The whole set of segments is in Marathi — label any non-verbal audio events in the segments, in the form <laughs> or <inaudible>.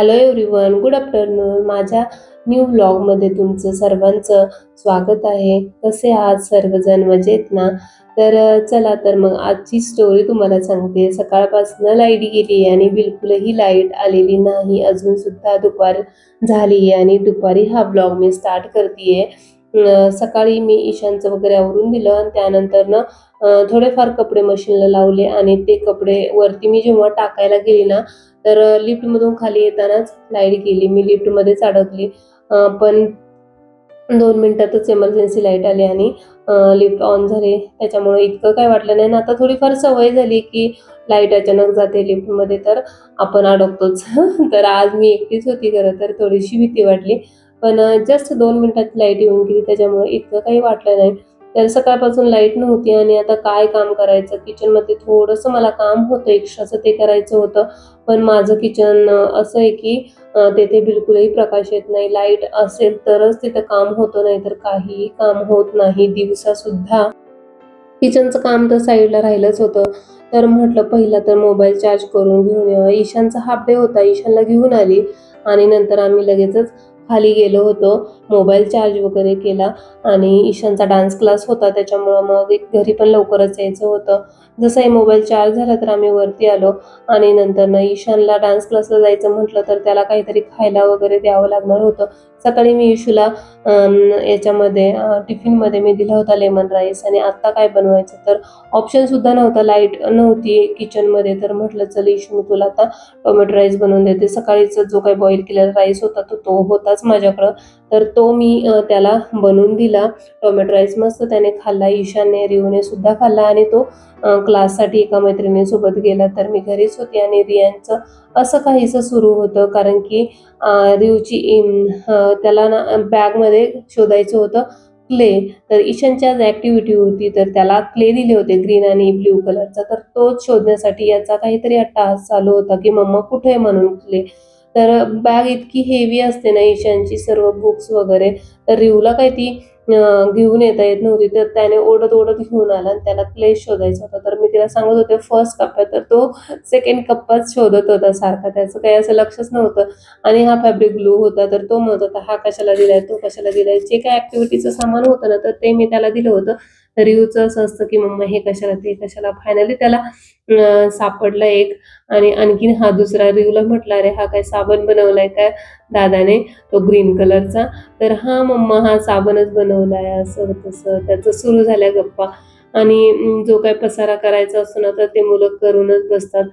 हॅलो एव्हरीवन गुड आफ्टरनून माझ्या न्यू ब्लॉगमध्ये तुमचं सर्वांचं स्वागत आहे. कसे आहात सर्वजण? मजेत ना? तर चला तर मग आजची स्टोरी तुम्हाला सांगते. सकाळपासून लाइट गेली आणि बिलकुलही लाइट आलेली नाही. अजूनसुद्धा दुपार झाली आहे आणि दुपारी हा ब्लॉग मी स्टार्ट करते आहे सकाळी मी ईशानचं वगैरे आवरून दिलं आणि त्यानंतर ना थोडेफार कपडे मशीनला लावले आणि ते कपडे वरती मी जेव्हा टाकायला गेली ना तर लिफ्टमधून खाली येतानाच लाइट गेली. मी लिफ्टमध्येच अडकली पण दोन मिनिटातच एमर्जन्सी लाइट आली आणि लिफ्ट ऑन झाली. त्याच्यामुळे इतकं काय वाटलं नाही. ना आता थोडीफार सवय झाली की लाइट अचानक जाते लिफ्टमध्ये तर आपण अडकतोच. <laughs> तर आज मी एकटीच होती खरं तर. थोडीशी भीती वाटली. पण जस्ट दोन मिनिटात लाइट येऊन गेली त्याच्यामुळे इतकं काही वाटलं नाही. तर सकाळपासून लाइट नव्हती आणि आता काय काम करायचं? किचनमध्ये थोडंसं मला काम होतं एक्स्ट्राचं ते करायचं होतं. पण माझं किचन असं आहे की तेथे बिलकुलही प्रकाश येत नाही. लाइट असेल तरच तिथं काम होतं नाही तर काहीही काम होत नाही. दिवसा सुद्धा किचनचं काम तर साईडला राहिलंच होतं. तर म्हटलं पहिला तर मोबाईल चार्ज करून घेऊन ईशानचा हाफ डे होता. ईशानला घेऊन आली आणि नंतर आम्ही लगेचच खाली गेलो होतो. मोबाईल चार्ज वगैरे केला. आणि ईशानचा डान्स क्लास होता त्याच्यामुळं मग एक घरी पण लवकरच यायचं होतं. जसंही मोबाईल चार्ज झाला तर आम्ही वरती आलो आणि नंतर ईशानला डान्स क्लासला जायचं म्हटलं तर त्याला काहीतरी खायला वगैरे द्यावं लागणार होतं. सकाळी मी इशूला याच्यामध्ये टिफिनमध्ये मी दिला होता लेमन राईस आणि आत्ता काय बनवायचं तर ऑप्शन सुद्धा नव्हता लाइट नव्हती किचनमध्ये तर म्हटलं चल इशू मी तुला आता टोमॅटो राईस बनवून देते. सकाळीचा जो काही बॉईल केलेला राईस होता तो तो होताच माझ्याकडं. तर तो मी त्याला बनवून दिला. टोमॅटो राईस मस्त त्याने खाल्ला. ईशाने रिवने सुद्धा खाल्ला आणि तो क्लाससाठी एका मैत्रिणीसोबत गेला. तर मी घरीच होती आणि रियांचं असं काहीसं सुरू होतं. कारण की रिवची त्याला ना बॅगमध्ये शोधायचं होतं क्ले. तर ईशानची ॲक्टिव्हिटी होती. तर त्याला क्ले दिले होते ग्रीन आणि ब्ल्यू कलरचा. तर तोच शोधण्यासाठी याचा काहीतरी अट्टाहास चालू होता की मम्मा कुठे आहे म्हणून क्ले. तर बॅग इतकी हेवी असते ना ईशानची सर्व बुक्स वगैरे. तर रिवला काय ती घेऊन येता येत नव्हती. तर त्याने ओढत ओढत घेऊन आला आणि त्याला प्लेस शोधायचा होता. तर मी तिला सांगत होते फर्स्ट कप्पा तर तो सेकंड कप्पाच शोधत होता सारखा. त्याचं काही असं लक्षच नव्हतं. आणि हा फॅब्रिक ग्लू होता. तर तो म्हणत होता हा कशाला दिलाय? तो कशाला दिलाय? जे काय ऍक्टिव्हिटीचं सामान होतं ना तर ते मी त्याला दिलं होतं. तर असं असतं की मम्मा हे कशाला ते कशाला? फायनली त्याला सापडला एक आणि आणखीन हा दुसरा रिव्हला म्हटला अरे हा काय साबण बनवलाय काय दादाने तो ग्रीन कलरचा. तर हा मम्मा हा साबणच बनवलाय असं तसं. त्याचं सुरू झाल्या गप्पा. आणि जो काय पसारा करायचा असतो ना तर ते मुलं करूनच बसतात.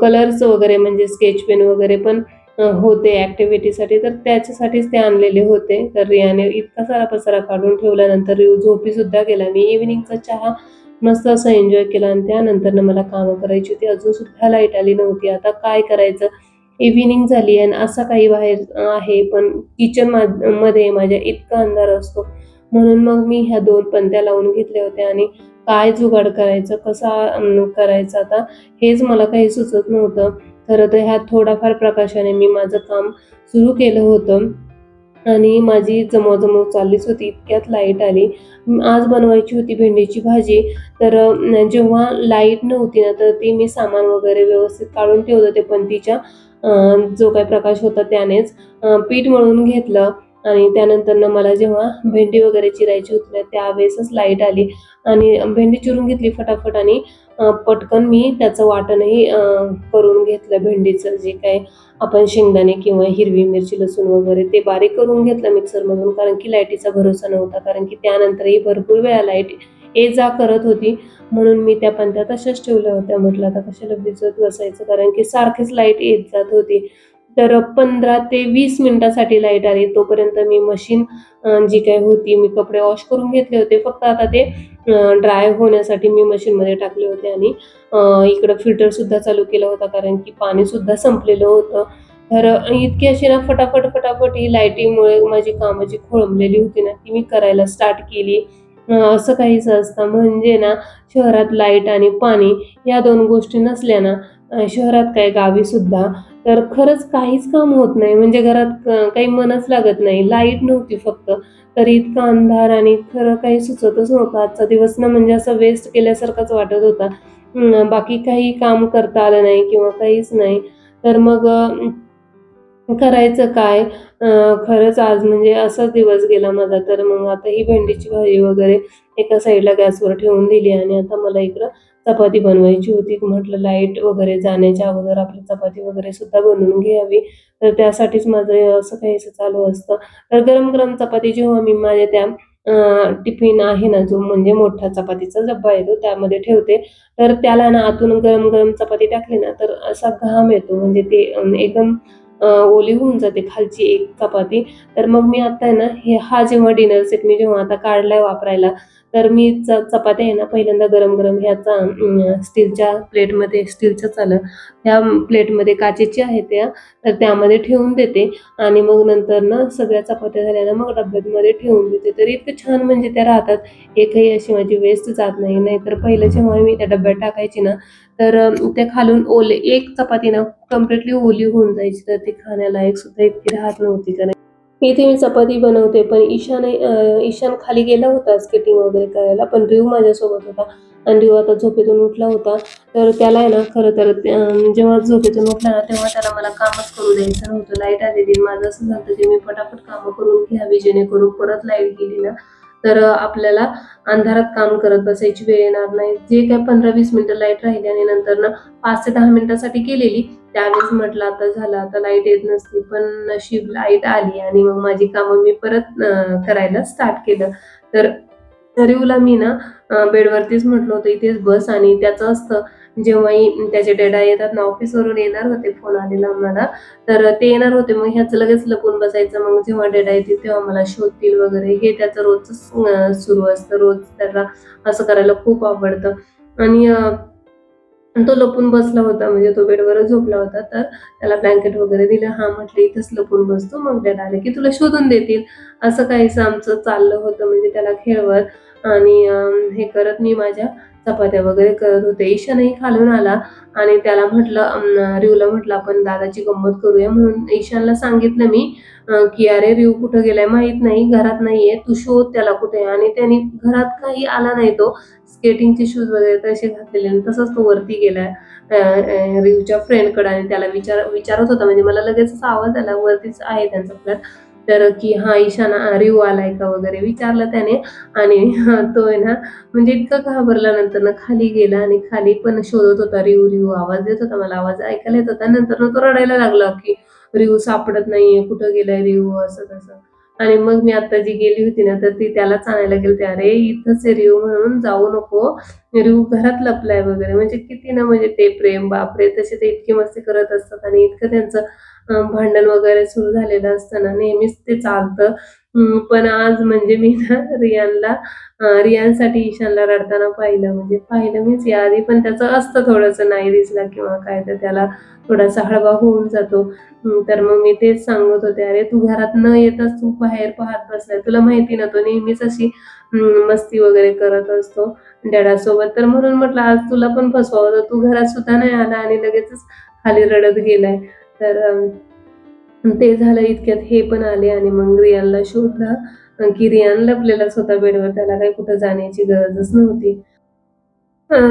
कलर्स वगैरे म्हणजे स्केच पेन वगैरे पण होते ॲक्टिव्हिटीसाठी तर त्याच्यासाठीच ते आणलेले होते. तर रियाने इतका सारा पसारा काढून ठेवल्यानंतर रिव झोपी सुद्धा गेला मी इव्हिनिंगचा चहा मस्त असं एन्जॉय केला आणि त्यानंतर मला कामं करायची होती. अजून सुद्धा लाइट आली नव्हती. आता काय करायचं? इव्हिनिंग झाली आणि असा काही बाहेर आहे. पण किचनमध्ये माझ्या इतका अंधार असतो. म्हणून मग मी ह्या दोन पंत्या लावून घेतल्या होत्या आणि काय जुगाड करायचं? कसा अम, करायचं? आता हेच मला काही सुचत नव्हतं. खरं तर ह्या थोडाफार प्रकाशाने मी माझं काम सुरू केलं होतं. आणि माझी जमवजमव चाललीच होती. इतक्यात लाइट आली. आज बनवायची होती भेंडीची भाजी. तर जेव्हा लाइट नव्हती ना तर ती मी सामान वगैरे व्यवस्थित काढून ठेवलं ते पंतीच्या जो काही प्रकाश होता त्यानेच पीठ मळून घेतलं. आणि त्यानंतरनं मला जेव्हा भेंडी वगैरे चिरायची होती ना त्यावेळेसच लाइट आली. आणि भेंडी चिरून घेतली फटाफट आणि पटकन मी त्याचं वाटणही करून घेतलं. भेंडीचं जे काय आपण शेंगदाणे किंवा हिरवी मिरची लसूण वगैरे ते बारीक करून घेतलं मिक्सरमधून कारण की लाईटीचा भरोसा नव्हता. कारण की त्यानंतरही भरपूर वेळा लाइट ये जा करत होती. म्हणून मी त्या पंत्या तशाच ठेवल्या होत्या. म्हटलं आता कशाला भिजत बसायचं? कारण की सारखीच लाइट येत जात होती. तर पंधरा ते वीस मिनिटासाठी लाइट आली. तोपर्यंत मी मशीन जी काही होती मी कपडे वॉश करून घेतले होते. फक्त आता ते ड्राय होण्यासाठी मी मशीनमध्ये टाकले होते आणि इकडं फिल्टर सुद्धा चालू केला होता कारण की पाणी सुद्धा संपलेलं होतं. तर इतकी अशी ना फटाफट फटाफट ही लाईटीमुळे माझी कामं जी खोळंबलेली होती ना ती मी करायला स्टार्ट केली. असं काहीच असतं. म्हणजे ना शहरात लाइट आणि पाणी या दोन गोष्टी नसल्या ना शहरात काय गावी सुद्धा तर खरंच काहीच काम होत नाही. म्हणजे घरात काही मनच लागत नाही. लाइट नव्हती फक्त. तरी इतका अंधार आणि खरं काही सुचतच नव्हतं. आजचा दिवस ना म्हणजे असं वेस्ट केल्यासारखाच वाटत होता. बाकी काही काम करता आलं नाही किंवा काहीच नाही. तर मग करायचं काय? खरंच आज म्हणजे असाच दिवस गेला माझा. तर मग आता ही भेंडीची भाजी वगैरे एका साईडला गॅसवर ठेवून दिली आणि आता मला इकडं चपाती बनवायची होती. म्हटलं लाइट वगैरे जाण्याच्या अगोदर आपली चपाती वगैरे सुद्धा बनवून घ्यावी. तर त्यासाठीच माझं असं काहीसं चालू असतं. तर गरम गरम चपाती जेव्हा मी माझ्या त्या टिफिन आहे ना जो म्हणजे मोठा चपातीचा डब्बा येतो त्यामध्ये ठेवते. तर त्याला ना आतून गरम गरम चपाती टाकली ना तर असा घाम येतो. म्हणजे ते एकदम ओली होऊन जाते खालची एक चपाती. तर मग मी आता आहे ना हे हा जेव्हा डिनर सेट मी जेव्हा आता काढलाय वापरायला तर मी च चपात्या आहे ना पहिल्यांदा गरम गरम ह्याचा स्टीलच्या प्लेटमध्ये स्टीलच्या चालं त्या प्लेटमध्ये काचेची आहे त्या तर त्यामध्ये ठेवून देते. आणि मग नंतर ना सगळ्या चपात्या झाल्या ना मग डब्यामध्ये ठेवून देते. तर इतकं छान म्हणजे त्या राहतात. एकही अशी माझी वेस्ट जात नाही. नाहीतर पहिलं जेव्हा मी त्या डब्यात टाकायची ना तर ते त्या खालून ओले एक चपाती ना कम्प्लिटली ओली होऊन जायची. तर ती खाण्यालायक सुद्धा इतकी राहत नव्हती. कारण इथे मी चपाती बनवते पण ईशान ईशान खाली गेला होता स्केटिंग वगैरे करायला पण रिव माझ्यासोबत होता. आणि रिव आता झोपेतून उठला होता. तर त्याला आहे ना खरं तर जेव्हा झोपेतून उठला ना तेव्हा त्याला मला कामच करू द्यायचं नव्हतं. लाइट आलेली. माझं असं झालं की मी पटापट कामं करून घ्यावी जेणेकरून परत लाइट गेली ना तर आपल्याला अंधारात काम करत बसायची वेळ येणार नाही. जे काय पंधरा वीस मिनिटं लाइट राहिली आणि नंतर ना पाच ते दहा मिनिटासाठी केलेली त्यावेळेस म्हटलं आता झालं आता लाइट येत नसती पण नशीब लाइट आली आणि मग माझी कामं मी परत करायला स्टार्ट केलं. तर रिवला मी ना बेडवरतीच म्हटलं होतं इथेच बस आणि त्याचं असतं. जेव्हाही त्याचे डेटा येतात ना ऑफिसवरून येणार होते फोन आलेला मला तर ते येणार होते मग ह्याचं लगेच लपून बसायचं. मग जेव्हा डेटा येतील तेव्हा मला शोधतील वगैरे. हे त्याचं रोजच सुरू असतं. रोज त्याला असं करायला खूप आवडतं. आणि तो लपून बसला होता. म्हणजे तो बेडवरच झोपला होता. तर त्याला ब्लँकेट वगैरे दिलं. हा म्हटलं इथंच लपून बसतो. मग डॅड आले की तुला शोधून देतील. असं काहीसं आमचं चाललं होतं म्हणजे त्याला खेळवत आणि हे करत मी माझ्या चपात्या वगैरे करत होते. ईशानही खालून आला आणि त्याला म्हटलं रिवला म्हटलं आपण दादाची गंमत करूया. म्हणून ईशानला सांगितलं मी की अरे रिव कुठं गेलाय माहीत नाही घरात नाहीये तू शोध त्याला कुठे. आणि त्याने घरात काही आला नाही तो. स्केटिंगचे शूज वगैरे तसे घातलेले आणि तसंच तो वरती गेलाय रिवच्या फ्रेंडकडे आणि त्याला विचार विचारत होता म्हणजे मला लगेच आवाज आला वरतीच आहे त्यांचा फ्लॅट तर की हा ईशाना रिव आलाय का वगैरे विचारलं त्याने. आणि <laughs> तो आहे ना म्हणजे इतकं घाबरला नंतर ना खाली गेला आणि खाली पण शोधत होता रिव रिव आवाज देत होता मला आवाज ऐकायला येत होता. नंतर तो रडायला लागला की रिव सापडत नाहीये कुठं गेलाय रिव असं तसं. आणि मग मी आता जी गेली होती ना तर ती त्याला आणायला गेली अरे इथंच आहे रिव म्हणून जाऊ नको. रिव घरात लपलाय वगैरे. म्हणजे किती ना म्हणजे ते प्रेम बापरे तसे ते इतकी मस्ती करत असतात आणि इतकं त्यांचं भांडण वगैरे सुरू झालेलं असताना नेहमीच ते चालतं. पण आज म्हणजे मी ना रियानला रियानसाठी ईशानला रडताना पाहिलं. म्हणजे पाहिलं मीच याआधी पण त्याचं असतं थोडंसं नाही दिसला किंवा काय तर त्याला थोडासा हळवा होऊन जातो. तर मग मी तेच सांगत होते अरे तू घरात न येताच तू बाहेर पाहत बसलाय. तुला माहिती ना तो नेहमीच अशी मस्ती वगैरे करत असतो डॅडासोबत. तर म्हणून म्हटलं आज तुला पण फसवावं. तर तू घरात सुद्धा नाही आला आणि लगेचच खाली रडत गेलाय. तर ते झालं इतक्यात हे पण आले आणि मग रियानला शोधला. की रियान लपलेलाच होता बेडवर त्याला काही कुठं जाण्याची गरजच नव्हती.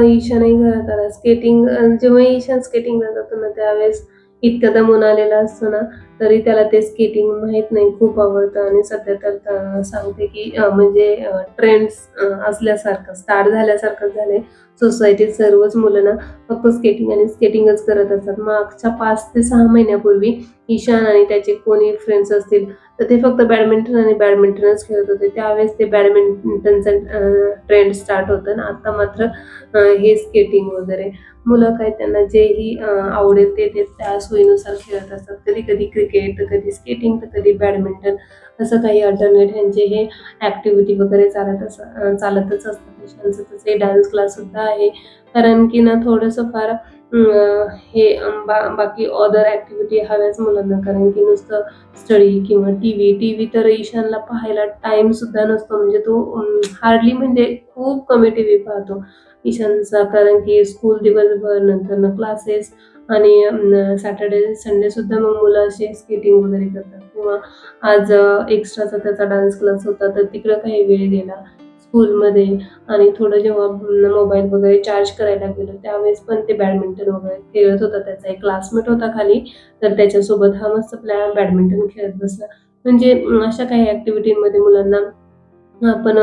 ईशानही घरात आला. स्केटिंग जेव्हा ईशान स्केटिंगला जातो ना त्यावेळेस इतका दमून आलेला असतो ना तरी त्याला ते स्केटिंग माहीत नाही. खूप आवडतं आणि सध्या तर सांगते की म्हणजे ट्रेंड्स असल्यासारखं स्टार्ट झाल्यासारखं झालंय. सोसायटीत सर्वच मुलं ना फक्त स्केटिंग आणि स्केटिंगच करत असतात. मागच्या पाच ते सहा महिन्यापूर्वी ईशान आणि त्याचे कोणी फ्रेंड्स असतील तर ते फक्त बॅडमिंटन आणि बॅडमिंटनच खेळत होते. त्यावेळेस ते बॅडमिंटनचं ट्रेंड स्टार्ट होतं ना. आता मात्र हे स्केटिंग वगैरे. मुलं काय त्यांना जेही आवडेल ते ते त्या सोयीनुसार खेळत असतात. कधी कधी क्रिकेट तर कधी स्केटिंग तर कधी बॅडमिंटन असं काही अल्टरनेट ह्यांचे हे ॲक्टिव्हिटी वगैरे चालत अस चालतच असतात. ईशानचं तसे डान्स क्लास सुद्धा आहे. कारण की ना थोडंसं फार हे बा बाकी अदर ॲक्टिव्हिटी हव्याच मुलांना. कारण की नुसतं स्टडी किंवा टी व्ही टी व्ही तर ईशानला पाहायला टाइम सुद्धा नसतो. म्हणजे तो हार्डली म्हणजे खूप कमी टी व्ही पाहतो. ईशानचा कारण की स्कूल दिवसभर नंतर क्लासेस आणि सॅटर्डे संडे सुद्धा मग मुलं असे स्केटिंग वगैरे करतात. किंवा आज एक्स्ट्राचा त्याचा डान्स क्लास होता तर तिकडं काही वेळ गेला. स्कूलमध्ये आणि थोडं जेव्हा मोबाईल वगैरे चार्ज करायला गेलो त्यावेळेस पण ते बॅडमिंटन वगैरे खेळत होता त्याचा एक क्लासमेट होता खाली. तर त्याच्यासोबत हा मस्त प्लॅन बॅडमिंटन खेळत बसला. म्हणजे अशा काही ॲक्टिव्हिटीमध्ये मुलांना आपण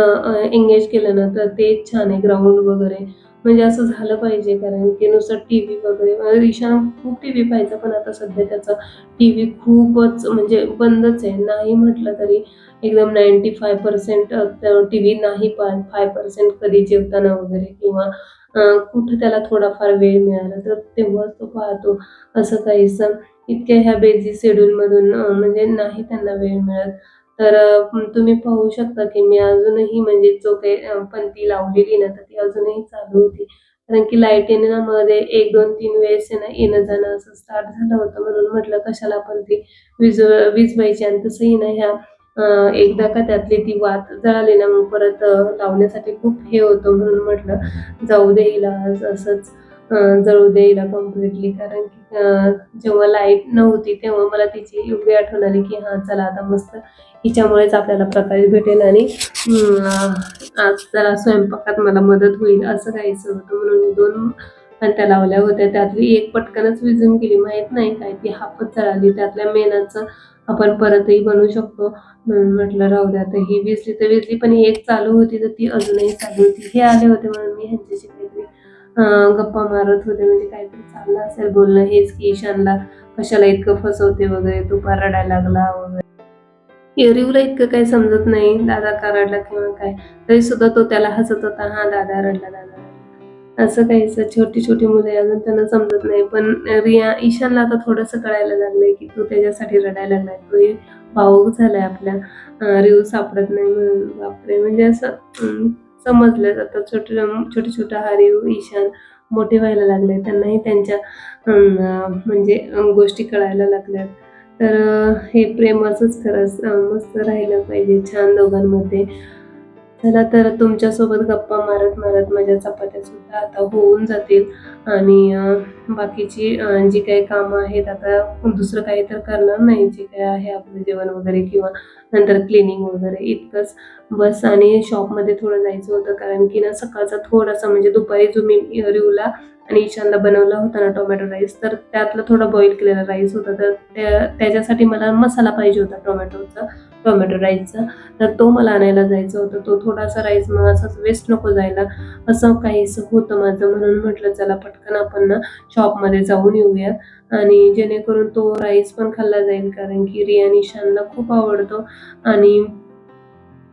एंगेज केलं ना तर ते छान आहे ग्राउंड वगैरे. म्हणजे असं झालं पाहिजे कारण की नुसतं टी व्ही वगैरे ईशान खूप टी व्ही पाहायचा पण आता सध्या त्याचा टी व्ही खूपच म्हणजे बंदच आहे. नाही म्हटलं तरी एकदम ninety five percent T V नाही पाहत. फाय पर्सेंट कधी जेवताना वगैरे किंवा कुठं त्याला थोडाफार वेळ मिळाला तर तेव्हाच तो पाहतो. असं काहीसं. इतक्या ह्या बेझी शेड्यूलमधून म्हणजे नाही त्यांना वेळ मिळत. तर तुम्ही पाहू शकता की मी अजूनही म्हणजे जो काही अं, लावलेली ना तर ती अजूनही चालू होती. कारण की लाइटमध्ये एक दोन तीन वेळेस ना येणं जाणं असं स्टार्ट झालं होतं. म्हणून म्हटलं कशाला पण ती वीज व्हायची आणि तसंही ना ह्या एकदा का त्यातली ती वात जळाली ना मग परत लावण्यासाठी खूप हे होतं म्हणून म्हटलं जाऊ दे हिला आज असंच जळू दे हिला कम्प्लिटली कारण की जेव्हा लाइट नव्हती तेव्हा मला तिची एवढी आठवण आली की हां चला आता मस्त हिच्यामुळेच आपल्याला प्रकाश भेटेल आणि आज जरा स्वयंपाकात मला मदत होईल असं काहीचं होतं. म्हणून दोन त्या लावल्या होत्या. त्यातली एक पटकनच विजून गेली. माहीत नाही काय ती हापत जळाली. त्यातल्या मेनाचं आपण परतही बनवू शकतो. म्हणून म्हटलं राहू द्या. तर ही विजली तर विजली पण ही एक चालू होती तर ती अजूनही चालू होती. हे आले होते म्हणून मी ह्यांच्याशी काहीतरी गप्पा मारत होते. म्हणजे काहीतरी चाललं असेल बोलणं. हेच की ईशानला कशाला इतकं फसवते वगैरे दुपार रडायला लागला वगैरे. एरिवला इतकं काही समजत नाही दादा का रडला किंवा काय. तरी सुद्धा तो त्याला हसत होता. हा दादा रडला दादा. असं काहीच छोटी छोटी मुलं अजून त्यांना समजत नाही. पण रिया ईशानला आता थोडंसं कळायला लागलंय की तू त्याच्यासाठी रडायला लागलाय. तो भाऊक झालाय आपल्या रिव सापडत नाही म्हणून. बापरे म्हणजे असं समजलं जातं. छोटे छोटे छोटा हा रिव ईशान मोठे व्हायला लागले त्यांनाही त्यांच्या म्हणजे गोष्टी कळायला लागल्यात. तर हे प्रेम असंच खरंच मस्त राहिलं पाहिजे छान दोघांमध्ये. चला तर तुमच्यासोबत गप्पा मारत मारत माझ्या चपात्या सुद्धा आता होऊन जातील. आणि बाकीची जी काही कामं आहेत आता दुसरं काही तर करणार नाही. जे काही आहे आपलं जेवण वगैरे किंवा नंतर क्लिनिंग वगैरे इतकंच. बस आणि शॉपमध्ये थोडं जायचं होतं कारण की ना सकाळचा थोडासा म्हणजे दुपारी जो मी रिवला आणि ईशानला बनवला होता ना टोमॅटो राईस तर त्यातला थोडा बॉईल केलेला राईस होता. तर त्या त्याच्यासाठी मला मसाला पाहिजे होता टोमॅटोचा. टोमॅटो राईसचा. तर तो मला आणायला जायचं होतं. तो थोडासा राईस मग असंच वेस्ट नको जायला. असं काहीसं होतं माझं. म्हणून म्हटलं चला पटकन आपण ना शॉपमध्ये जाऊन येऊया. आणि जेणेकरून तो राईस पण खाल्ला जाईल. कारण की रिया निशानला खूप आवडतो. आणि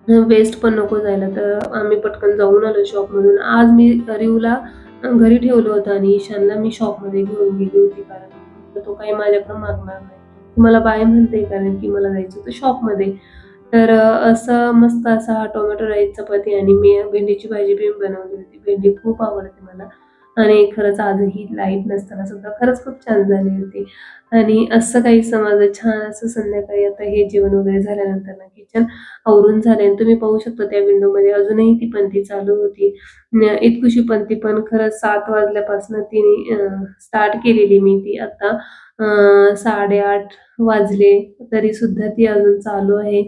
वेस्ट पण नको जायला. तर आम्ही पटकन जाऊन आलो शॉपमधून आज मी रिवला घरी ठेवलं होतं आणि ईशानला मी शॉपमध्ये घेऊन गेली होती. कारण तो काही माझ्याकडं मागणार नाही. मला बाय म्हणते कारण की मला जायचं होतं शॉपमध्ये तर असं मस्त असा हा टोमॅटो राईस चपाती आणि मी भेंडीची भाजी बी बनवली होती. भेंडी खूप आवडते मला. आणि खरंच आजही लाइट नसताना सुद्धा खरंच खूप छान झाली होती. आणि असं काही माझं छान असं संध्याकाळी आता हे जेवण वगैरे झाल्यानंतर ना किचन आवरून झाले. आणि तुम्ही पाहू शकता त्या विंडोमध्ये अजूनही ती पंथी चालू होती. इतकुशी पंथी पण खरंच सात वाजल्यापासून तिने स्टार्ट केलेली मी ती आता. साडेआठ वाजले तरी सुद्धा ती अजून चालू आहे.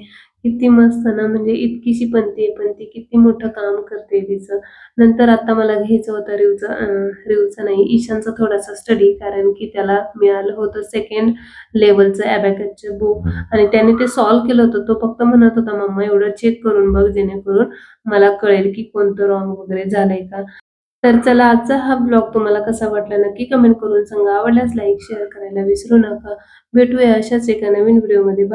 किती मस्त ना म्हणजे इतकीशी पंथी आहे पण ती किती मोठं काम करते तिचं. नंतर आता मला घ्यायचं होतं रिवचं रिवचं नाही ईशानचा थोडासा स्टडी कारण की त्याला मिळालं होतं सेकंड लेवलचं ॲबॅकसचं बुक आणि त्याने ते सॉल्व्ह केलं होतं. तो फक्त म्हणत होता मम्मा एवढं चेक करून बघ जेणेकरून मला कळेल की कोणतं रॉंग वगैरे झालंय का? तर चला आजचा हा ब्लॉग तुम्हाला कसा वाटला नक्की कमेंट करून सांगा. आवडल्यास लाईक शेअर करायला विसरू नका. भेटूया अशाच एका नवीन व्हिडिओमध्ये बाय